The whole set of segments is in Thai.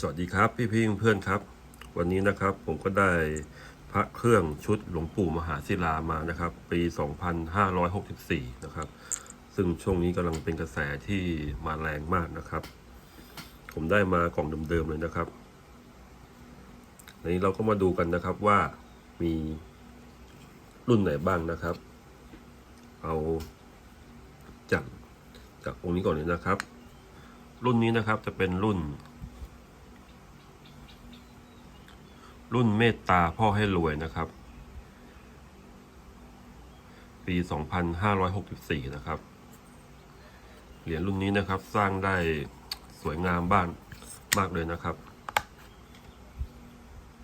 สวัสดีครับพี่พี่เพื่อนครับ วันนี้นะครับผมก็ได้พระเครื่องชุดหลวงปู่มหาศิลามานะครับ ปี 2564 นะครับ ซึ่งช่วงนี้กำลังเป็นกระแสที่มาแรงมากนะครับ ผมได้มากล่องเดิมๆเลยนะครับในนี้เราก็มาดูกันนะครับว่ามีรุ่นไหนบ้างนะครับ เอาจากจากองค์นี้ก่อนเลยนะครับ รุ่นนี้นะครับจะเป็นรุ่น รุ่นเมตตาพ่อให้รวยนะครับ ปี 2564 นะครับ เหรียญรุ่นนี้นะครับสร้างได้สวยงามบ้านมากเลยนะครับ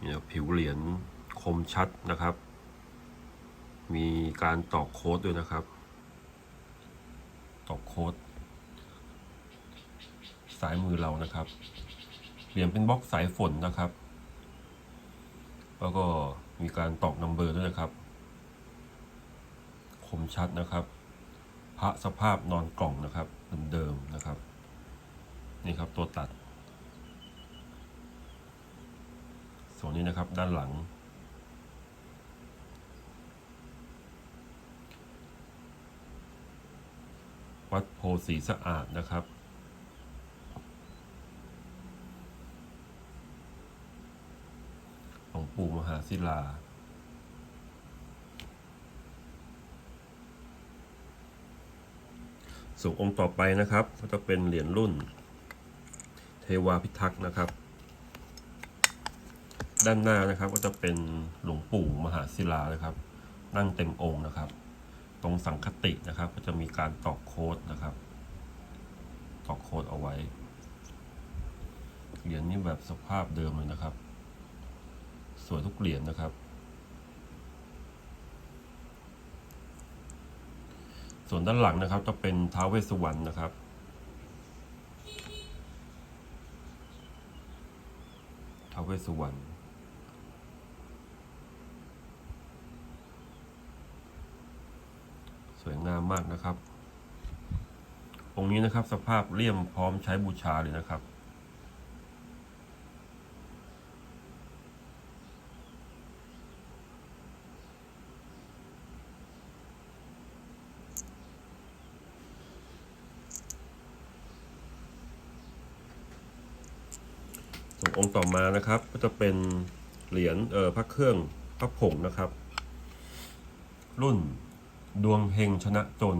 เนี่ยผิวเหรียญคมชัดนะครับ มีการตอกโค้ดด้วยนะครับ ตอกโค้ดสายมือเรานะครับ เหรียญเป็นบล็อกสายฝนนะครับ แล้วก็มีการตอกนัมเบอร์ด้วยนะครับ คมชัดนะครับ พระสภาพนอนกล่องนะครับเดิมๆนะครับ นี่ครับตัวตัด ส่วนนี้นะครับด้านหลัง วัดโพสีสะอาดนะครับ หลวง ปู่มหาศิลา ส่วนองค์ต่อไปนะครับก็จะเป็นเหรียญรุ่น เทวาพิทักษ์นะครับ ด้านหน้านะครับก็จะเป็นหลวงปู่มหาศิลานะครับ นั่งเต็มองค์นะครับ ตรงสังคตินะครับ ก็จะมีการตอกโค้ดนะครับตอกโค้ดเอาไว้เหรียญนี้แบบสภาพเดิมเลยนะครับ สวยทุกเหรียญนะครับ ส่วนด้านหลังนะครับจะเป็นท้าวเวสสุวรรณนะครับท้าวเวสสุวรรณสวยงามมากนะครับ องค์นี้นะครับสภาพเลี่ยมพร้อมใช้บูชาเลยนะครับ องค์ต่อมานะครับ ก็จะเป็นเหรียญเออพระเครื่องพระผงนะครับ รุ่นดวงเฮงชนะจน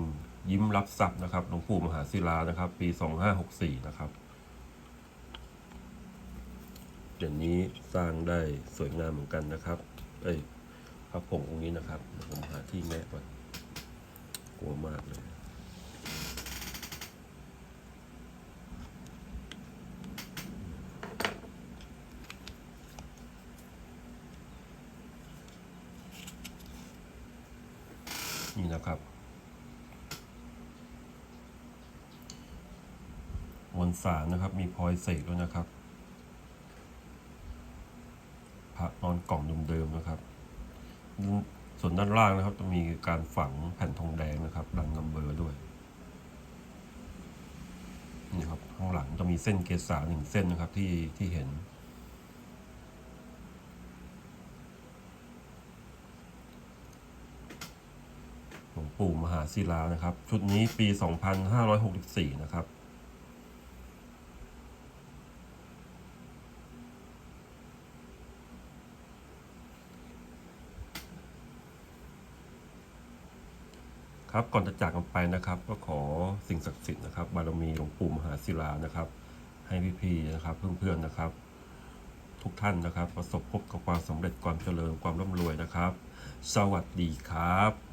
ยิ้มรับทรัพย์นะครับหลวงปู่มหาศิลานะครับ ปี 2564 นะครับเหรียญนี้สร้างได้สวยงามเหมือนกันนะครับ เอ้ยพระผงองค์นี้นะครับผมหาที่แม่ก่อนกลัวมากเลย นี่นะครับ มวลสารนะครับ มีพลอยเสกด้วยนะครับพระนอนกล่องเดิมๆนะครับ ส่วนด้านล่างนะครับ จะมีการฝังแผ่นทองแดงนะครับดังนัมเบอร์ด้วยนี่ครับข้างหลังจะมีเส้นเกษาหนึ่งเส้นนะครับที่ที่เห็น หลวง ปู่มหาศิลานะครับ ชุดนี้ปี 2564 นะครับ ครับก่อนจะจากกันไปนะครับ ก็ขอสิ่งศักดิ์สิทธิ์นะครับ บารมีหลวงปู่มหาศิลานะครับ ให้พี่ๆนะครับ เพื่อนๆนะครับ ทุกท่านนะครับ ประสบพบกับความสำเร็จความเจริญความร่ำรวยนะครับ สวัสดีครับ